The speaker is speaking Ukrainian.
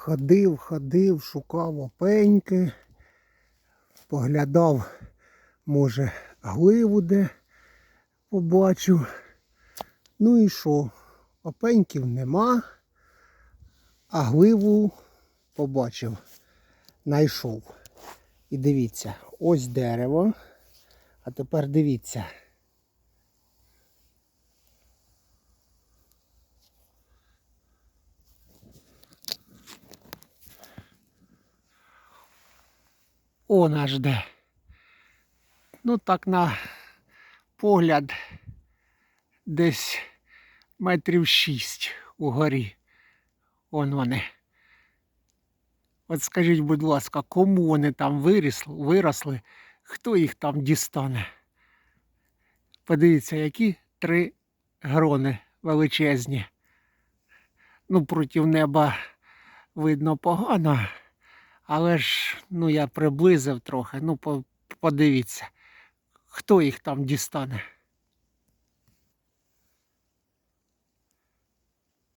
Ходив, ходив, шукав опеньки, поглядав, може, гливу де побачив. Ну і що? Опеньків нема, а гливу побачив, знайшов. І дивіться, ось дерево. А тепер дивіться. Он аж де. Ну так на погляд десь метрів шість угорі. Он вони. От скажіть, будь ласка, кому вони там виросли, виросли, хто їх там дістане? Подивіться, які три грони величезні. Ну, проти неба видно погано, але ж ну, я приблизив трохи. Ну, по- подивіться, хто їх там дістане.